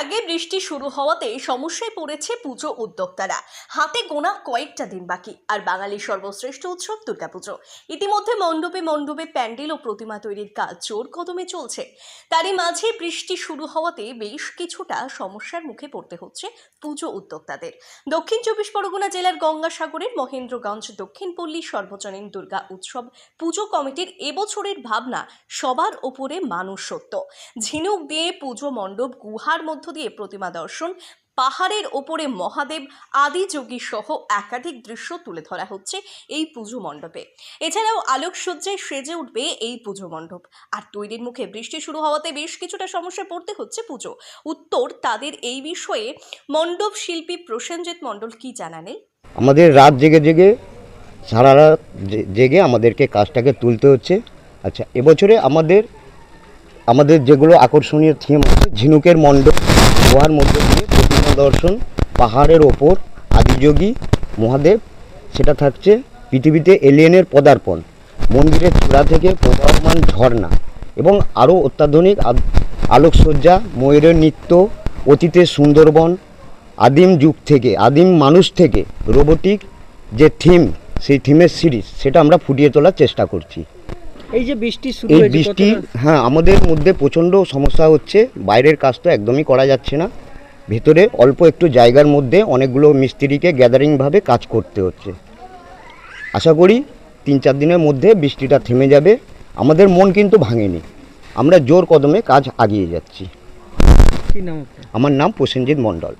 আগে বৃষ্টি শুরু হওয়াতে সমস্যায় পড়েছে পুজো উদ্যোক্তারা। হাতে গোনা কয়েকটা দিন বাকি, আর বাঙালির সর্বশ্রেষ্ঠ উৎসব দুর্গাপুজো। ইতিমধ্যে মণ্ডপে মণ্ডপে প্যান্ডেল ও প্রতিমা তৈরির কাজ জোর কদমে চলছে। তারই মাঝে বৃষ্টি শুরু হওয়াতে বেশ কিছুটা সমস্যার মুখে পড়তে হচ্ছে পুজো উদ্যোক্তাদের। দক্ষিণ চব্বিশ পরগনা জেলার গঙ্গাসাগরের মহেন্দ্রগঞ্জ, দক্ষিণ পল্লী সর্বজনীন দুর্গা উৎসব পুজো কমিটির এবছরের ভাবনা সবার ওপরে মানুষ সত্য ঝিনুক দিয়ে পুজো মণ্ডপ গুহার মধ্য দিয়ে প্রতিমা দর্শন, পাহাড়ের ওপরে মহাদেব আদিযোগী সহ একাধিক দৃশ্য তুলে ধরা হচ্ছে এই পুজো মণ্ডপে। এছাড়াও আলোকসজ্জায় সেজে উঠবে এই পুজো মণ্ডপ। আর তৈরির মুখে বৃষ্টি শুরু হওয়াতে বেশ কিছুটা সমস্যায় পড়তে হচ্ছে পুজো। উত্তর, তাদের এই বিষয়ে মণ্ডপ শিল্পী প্রসেনজিৎ মণ্ডল কি জানালেন? আমাদের রাত জেগে জেগে, সারা রাত জেগে আমাদেরকে কাজটাকে তুলতে হচ্ছে। আচ্ছা এবছরে আমাদের আমাদের যেগুলো আকর্ষণীয় থিম আছে, ঝিনুকের মণ্ডপ গুহার মধ্যে দিয়ে প্রতিমা দর্শন, পাহাড়ের ওপর, আদিযোগী, মহাদেব, সেটা থাকছে পৃথিবীতে এলিয়েনের পদার্পণ, মন্দিরের চূড়া থেকে প্রবাহমান ঝর্ণা এবং আরও অত্যাধুনিক আলোকসজ্জা, ময়ূরের নৃত্য, অতীতের সুন্দরবন, আদিম যুগ থেকে, আদিম মানুষ থেকে, রোবোটিক যে থিম, সেই থিমের সিরিজ, সেটা আমরা ফুটিয়ে তোলার চেষ্টা করছি। এই যে বৃষ্টি শুরু এই বৃষ্টি হ্যাঁ আমাদের মধ্যে প্রচণ্ড সমস্যা হচ্ছে। বাইরের কাজ তো একদমই করা যাচ্ছে না। ভেতরে অল্প একটু জায়গার মধ্যে অনেকগুলো মিস্ত্রিকে গ্যাদারিংভাবে কাজ করতে হচ্ছে। আশা করি তিন চার দিনের মধ্যে বৃষ্টিটা থেমে যাবে। আমাদের মন কিন্তু ভাঙেনি। আমরা জোর কদমে কাজ আগিয়ে যাচ্ছি। আমার নাম প্রসেনজিৎ মণ্ডল।